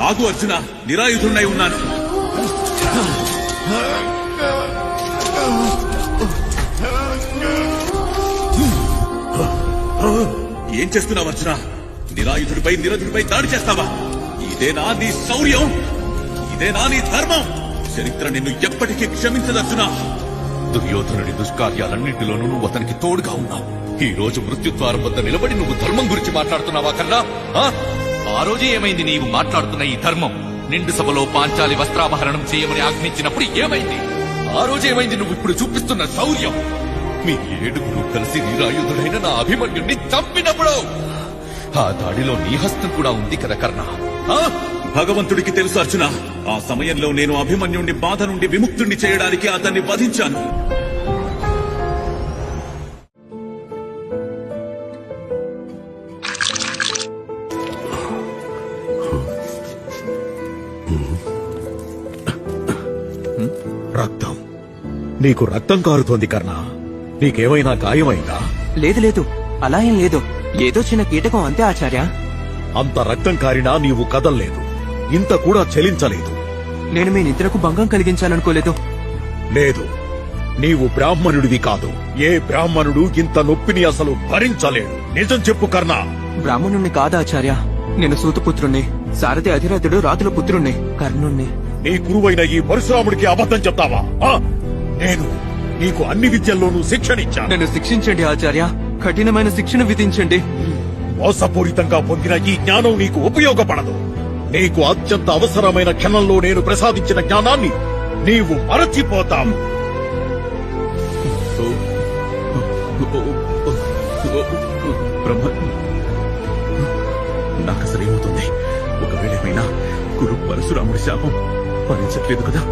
ఆగు అర్జున నిరాయుధుడై ఉన్నాను. ఏం చేస్తున్నావు అర్జున? నిరాయుధుడిపై నిరధుడిపై దాడి చేస్తావా? ఇదేనా నీ శౌర్యం? ఇదేనా నీ ధర్మం? చరిత్ర నిన్ను ఎప్పటికీ క్షమించదు అర్జున. దుర్యోధనుడి దుష్కార్యాలన్నింటిలోనూ నువ్వు అతనికి తోడుగా ఉన్నావు. ఈ రోజు మృత్యుద్వారం వద్ద నిలబడి నువ్వు ధర్మం గురించి మాట్లాడుతున్నావా కన్నా? ఆ? ఆ రోజు ఏమైంది నీవు మాట్లాడుతున్న ఈ ధర్మం? నిండు సభలో పాంచాలి వస్త్రాపహరణం చేయమని ఆజ్ఞించినప్పుడు ఏమైంది? ఆ రోజు ఏమైంది నువ్వు ఇప్పుడు చూపిస్తున్న శౌర్యం? మీ ఏడుగురు కలిసి నిరాయుధుడైన నా అభిమన్యుణ్ణి చంపినప్పుడు! ఆ దాడిలో నీ హస్తం కూడా ఉంది కదా కర్ణ. భగవంతుడికి తెలుసు అర్జున. ఆ సమయంలో నేను అభిమన్యుణ్ణి బాధ నుండి విముక్తుణ్ణి చేయడానికి అతన్ని వధించాను. రక్తం. నీకు రక్తం కారుతోంది కర్ణ. నీకేమైనా గాయమైందా? లేదు లేదు. అలా ఏం లేదు. ఏదో చిన్న కీటకం అంతే ఆచార్య. అంత రక్తం కారినా నీవు కదల్లేదు. ఇంత కూడా చలించలేదు. నేను మీ నిద్రకు భంగం కలిగించాలనుకోలేదు. లేదు. నీవు బ్రాహ్మణుడివి కాదు. ఏ బ్రాహ్మణుడు ఇంత నొప్పిని అసలు భరించలేడు. నిజం చెప్పు కర్ణ. బ్రాహ్మణుణ్ణి కాదా ఆచార్య? నేను సూతపుత్రుణ్ణి సారథి అధిరథుడు రాతుల పుత్రుణ్ణి. కర్ణుణ్ణి. నీ గురువైన ఈ పరశురాముడికి అబద్ధం చెప్తావా? ఆ? నేను నీకు అన్ని విద్యల్లోనూ శిక్షణిచ్చాను నన్ను శిక్షించండి ఆచార్య. కఠినమైన శిక్షణ విధించండి. మోసపూరితంగా పొందిన ఈ జ్ఞానం నీకు ఉపయోగపడదు. నీకు అత్యంత అవసరమైన క్షణంలో నేను ప్రసాదించిన జ్ఞానాన్ని నీవు మరచిపోతావు. బ్రహ్మ నాకు అసలు ఏమవుతుంది ఒకవేళ ఏమైనా గురు పరశురాముడి శాపం భరించట్లేదు కదా?